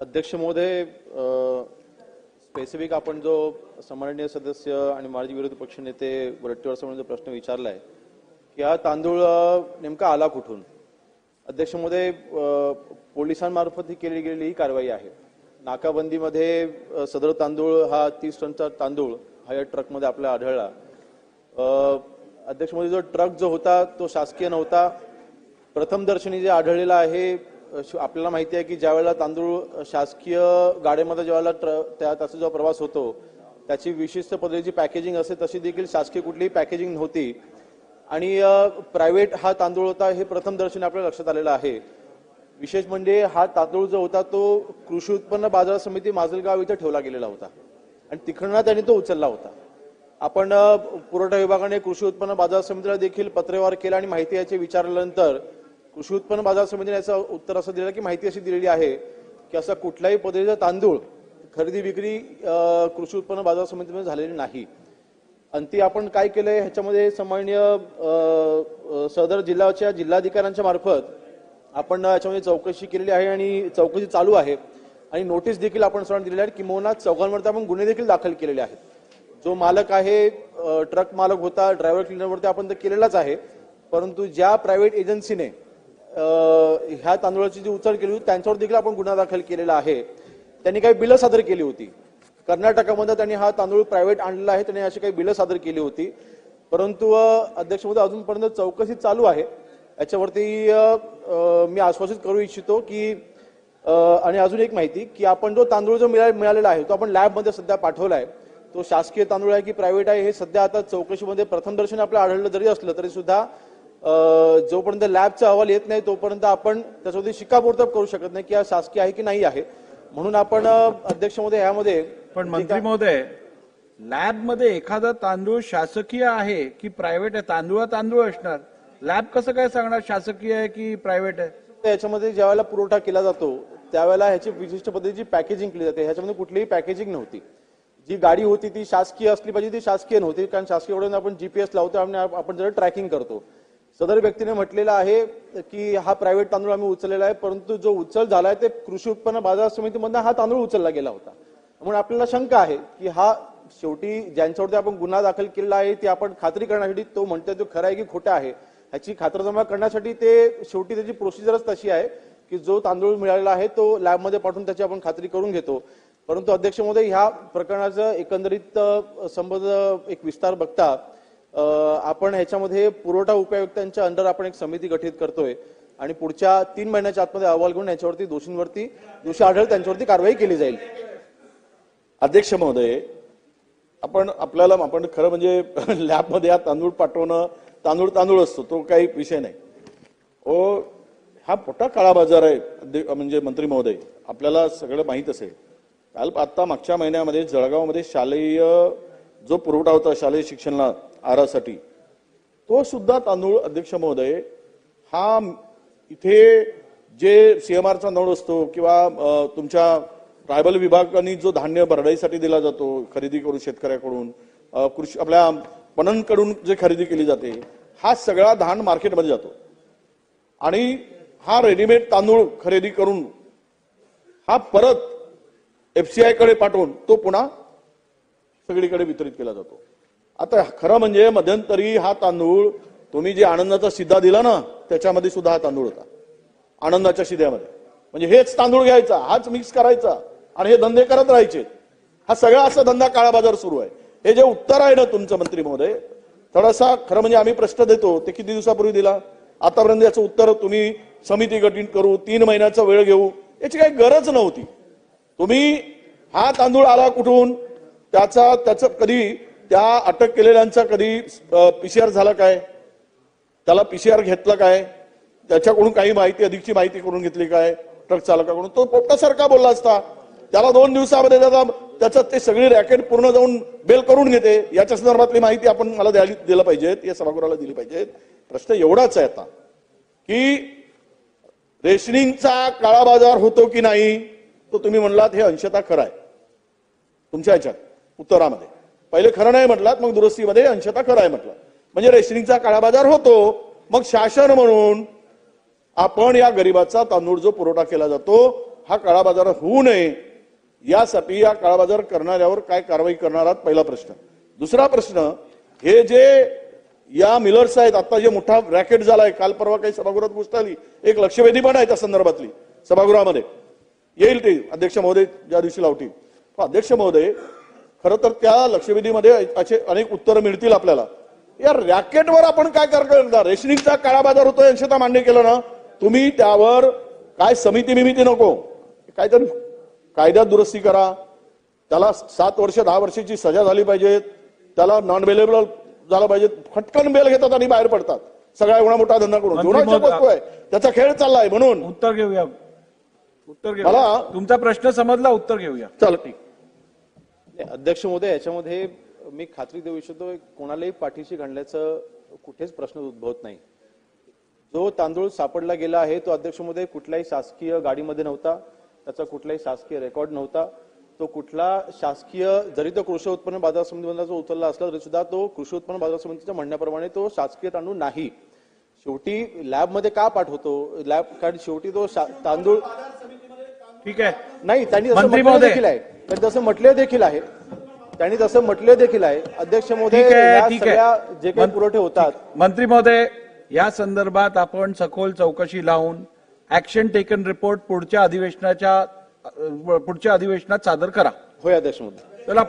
अध्यक्ष महोदय स्पेसिफिक आपण जो सन्माननीय सदस्य आणि माजी विरोधी पक्षनेते वरट्टीवर समोर जो प्रश्न विचारलाय की हा तांदूळ नेमका आला कुठून? अध्यक्ष महोदय पोलिसांमार्फत ही केली गेलेली ही कारवाई आहे. नाकाबंदीमध्ये सदर तांदूळ हा तीस टनचा तांदूळ हा या ट्रकमध्ये आपल्याला आढळला. अध्यक्ष महोदय जो ट्रक जो होता तो शासकीय नव्हता. प्रथमदर्शनी जे आढळलेला आहे आपल्याला माहिती आहे की ज्यावेळेला तांदूळ शासकीय गाड्यामध्ये ज्यावेळेला ट्र त्या त्याचा जो प्रवास होतो त्याची विशिष्ट पद्धतीची पॅकेजिंग असते तशी देखील शासकीय कुठलीही पॅकेजिंग नव्हती. आणि प्रायव्हेट हा तांदूळ होता हे प्रथम दर्शनी आपल्याला लक्षात आलेलं आहे. विशेष म्हणजे हा तांदूळ जो होता तो कृषी उत्पन्न बाजार समिती माजलगाव इथे ठेवला गेलेला होता. आणि तिकडनं त्यांनी तो उचलला होता. आपण पुरवठा विभागाने कृषी उत्पन्न बाजार समितीला देखील पत्रव्यवहार केला आणि माहिती याची विचारल्यानंतर कृषी उत्पन्न बाजार समितीने याचं उत्तर असं दिलं की माहिती अशी दिलेली आहे की असा कुठल्याही पद्धतीचा तांदूळ खरेदी विक्री कृषी उत्पन्न बाजार समितीमध्ये झालेली नाही. आणि ती आपण काय केलंय ह्याच्यामध्ये सामान्य सदर जिल्ह्याच्या जिल्हाधिकाऱ्यांच्या मार्फत आपण याच्यामध्ये चौकशी केलेली आहे आणि चौकशी चालू आहे. आणि नोटीस देखील आपण सर्वांना दिलेली आहे किंवा चौघांवरती आपण गुन्हे देखील दाखल केलेले आहेत. जो मालक आहे ट्रक मालक होता ड्रायव्हर क्लिनरवरती आपण तर केलेलाच आहे. परंतु ज्या प्रायव्हेट एजन्सीने ह्या तांदूळाची जी उचल केली होती त्यांच्यावर देखील आपण गुन्हा दाखल केलेला आहे. त्यांनी काही बिलं सादर केली होती. कर्नाटकामध्ये त्यांनी हा तांदूळ प्रायव्हेट आणलेला आहे त्यांनी अशी काही बिलं सादर केली होती. परंतु अध्यक्षमध्ये अध्यक्ष महोदय अजूनपर्यंत चौकशी चालू आहे. याच्यावरती मी आश्वासित करू इच्छितो की आणि अजून एक माहिती की आपण जो तांदूळ जो मिळा- मिळालेला आहे तो आपण लॅबमध्ये सध्या पाठवला आहे तो शासकीय तांदूळ आहे की प्रायव्हेट आहे हे सध्या आता चौकशीमध्ये प्रथम दर्शन आपल्याला आढळलं जरी असलं तरी सुद्धा जोपर्यंत लॅबचा अहवाल येत नाही तोपर्यंत आपण त्याच्यावरती शिक्कामोर्तब करू शकत नाही की हा शासकीय आहे की नाही आहे. म्हणून आपण अध्यक्ष महोदय यामध्ये पण मंत्री महोदय लॅबमध्ये एखादा तांदूळ शासकीय आहे की प्रायव्हेट आहे? तांदूळ तांदूळ असणार. लॅब कसं काय सांगणार शासकीय आहे की प्रायव्हेट आहे? याच्यामध्ये ज्यावेळेला पुरवठा केला जातो त्यावेळेला ह्याची विशिष्ट पद्धतीची पॅकेजिंग केली जाते. ह्याच्यामध्ये कुठलीही पॅकेजिंग नव्हती. जी गाडी होती ती शासकीय असली पाहिजे ती शासकीय नव्हती कारण शासकीय आपण जीपीएस लावतो आणि आप- आपण जर ट्रॅकिंग करतो. सदर व्यक्तीने म्हटलेलं आहे की हा प्रायव्हेट तांदूळ आम्ही उचललेला आहे परंतु जो उचल झालाय ते कृषी उत्पन्न बाजार समितीमधून हा तांदूळ उचलला गेला होता. म्हणून आपल्याला शंका आहे की हा शेवटी ज्यांच्यावरती आपण गुन्हा दाखल केलेला आहे ती आपण खात्री करण्यासाठी तो म्हणतोय तो खरा आहे की खोटा आहे. ह्याची खातरजमा करण्यासाठी ते शेवटी त्याची प्रोसिजरच तशी आहे की जो तांदूळ मिळालेला आहे तो लॅबमध्ये पाठवून त्याची आपण खात्री करून घेतो. परंतु अध्यक्ष महोदय ह्या प्रकरणाचं एकंदरीत संबंध एक विस्तार बघता आपण ह्याच्यामध्ये पुरवठा उपायुक्तांच्या अंडर आपण एक समिती गठीत करतोय. आणि पुढच्या तीन महिन्याच्या आतमध्ये अहवाल घेऊन याच्यावरती दोषींवरती दोषी आढळ त्यांच्यावरती कारवाई केली जाईल. अध्यक्ष महोदय आपण आपल्याला आपण खरं म्हणजे लॅबमध्ये हा तांदूळ पाठवणं तांदूळ तांदूळ असतो तो काही विषय नाही. ओ हा मोठा काळा बाजार आहे म्हणजे मंत्री महोदय आपल्याला सगळं माहीत असेल. काल आत्ता मागच्या महिन्यामध्ये जळगावमध्ये शालेय जो पुरवठा होता शालेय शिक्षणाला आरासाठी. तो सुद्धा तांदूळ अध्यक्ष महोदय हा इथे जे सीएमआरचा नोड असतो किंवा तुमच्या ट्रायबल विभागाने जो धान्य भरडाईसाठी दिला जातो खरेदी करून शेतकऱ्याकडून कृषी आपल्या पणनकडून जे खरेदी केली जाते हा सगळा धान मार्केटमध्ये जातो. आणि हा रेडीमेड तांदूळ खरेदी करून हा परत एफसीआयकडे पाठवून तो पुन्हा सगळीकडे वितरित केला जातो. आता खरं म्हणजे मध्यंतरी हा तांदूळ तुम्ही जे आनंदाचा शिधा दिला ना त्याच्यामध्ये सुद्धा हा तांदूळ होता. आनंदाच्या शिद्यामध्ये. म्हणजे हेच तांदूळ घ्यायचा हाच मिक्स करायचा आणि हे धंदे करत राहायचे. हा सगळा असा धंदा काळा बाजार सुरू आहे. हे जे उत्तर आहे ना तुमचं मंत्री महोदय थोडासा खरं म्हणजे आम्ही प्रश्न देतो ते किती दिवसापूर्वी दिला? आतापर्यंत याचं उत्तर तुम्ही समिती गठीत करू तीन महिन्याचा वेळ घेऊ याची काही गरज नव्हती. तुम्ही हा तांदूळ आला कुठून? त्याचा त्याचं कधी त्या अटक केलेल्यांचा कधी पीसीआर झाला काय? त्याला पीसीआर घेतला काय? त्याच्याकडून काही माहिती अधिकची माहिती करून घेतली काय? ट्रक चालकाकडून. तो पोपटासारखा बोलला असता. त्याला दोन दिवसामध्ये त्याचा त्याचं ते सगळी रॅकेट पूर्ण जाऊन बेल करून घेते. याच्या संदर्भातली माहिती आपण मला द्यायला दिलं पाहिजे या सभागृहाला दिली पाहिजे प्रश्न एवढाच आहे आता की रेशनिंगचा काळा बाजार होतो की नाही तो तुम्ही म्हणलात हे अंशतः खरं आहे. तुमच्या ह्याच्यात उत्तरामध्ये. पहिले खरं नाही म्हटलात मग दुरुस्तीमध्ये अंशता खरं आहे म्हटलं. म्हणजे रेशनिंगचा काळाबाजार होतो मग शासन म्हणून आपण या गरिबाचा तांदूळ जो पुरवठा केला जातो हा काळाबाजार होऊ नये. यासाठी या काळाबाजार करणाऱ्यावर काय कारवाई करणार आहात? पहिला प्रश्न. दुसरा प्रश्न हे जे या मिलर्स आहेत आता जे मोठा रॅकेट झालाय काल परवा काही सभागृहात गोष्ट आली एक लक्षवेधी पण आहे त्या संदर्भातली सभागृहामध्ये. येईल ते अध्यक्ष महोदय ज्या दिवशी लावतील. अध्यक्ष महोदय खरं तर त्या लक्षवेधीमध्ये असे अनेक उत्तरं मिळतील आपल्याला. या रॅकेटवर आपण काय करणार रेशनिंगचा काळा बाजार होतोय अंशता मान्य केलं ना. तुम्ही त्यावर काय समिती मिमिती नको. काहीतरी कायद्यात दुरुस्ती करा. त्याला सात वर्ष दहा वर्षाची सजा झाली पाहिजे त्याला नॉन अवेलेबल झाला पाहिजे फटकन बेल घेतात आणि बाहेर पडतात. सगळा एवढा मोठा धंदा करून. जेवणाची वस्तू आहे. त्याचा खेळ चाललाय म्हणून. उत्तर घेऊया. उत्तर घेऊया. तुमचा प्रश्न समजला उत्तर घेऊया. चल ठीक अध्यक्ष महोदय याच्यामध्ये मी खात्री देऊ इच्छितो कोणालाही पाठीशी घालण्याचं कुठेच प्रश्न उद्भवत नाही. जो तांदूळ सापडला गेला आहे तो अध्यक्ष महोदय कुठल्याही शासकीय गाडीमध्ये नव्हता त्याचा कुठलाही शासकीय रेकॉर्ड नव्हता. तो कुठला शासकीय जरी तो कृषी उत्पन्न बाजार समितीमधला जो उचलला असला तरी सुद्धा तो कृषी उत्पन्न बाजार समितीच्या म्हणण्याप्रमाणे तो शासकीय तांदूळ नाही. शेवटी लॅबमध्ये का पाठवतो लॅब कारण शेवटी तो शा- तांदूळ ठीक आहे. नाही त्यांनी तसं मंत्री म्हटलं महोदय. देखील आहे. त्यांनी तसं म्हटले देखील आहे. त्यांनी तसं म्हटले देखील आहे. अध्यक्ष महोदय ठीक आहे या ठीक सगळ्या आहे जे काही मं- पुरवठे होतात. मंत्री महोदय या संदर्भात आपण सखोल चौकशी लावून ऍक्शन टेकन रिपोर्ट पुढच्या अधिवेशनाच्या अ, पुढच्या अधिवेशनात सादर करा. होय अध्यक्ष महोदय. चला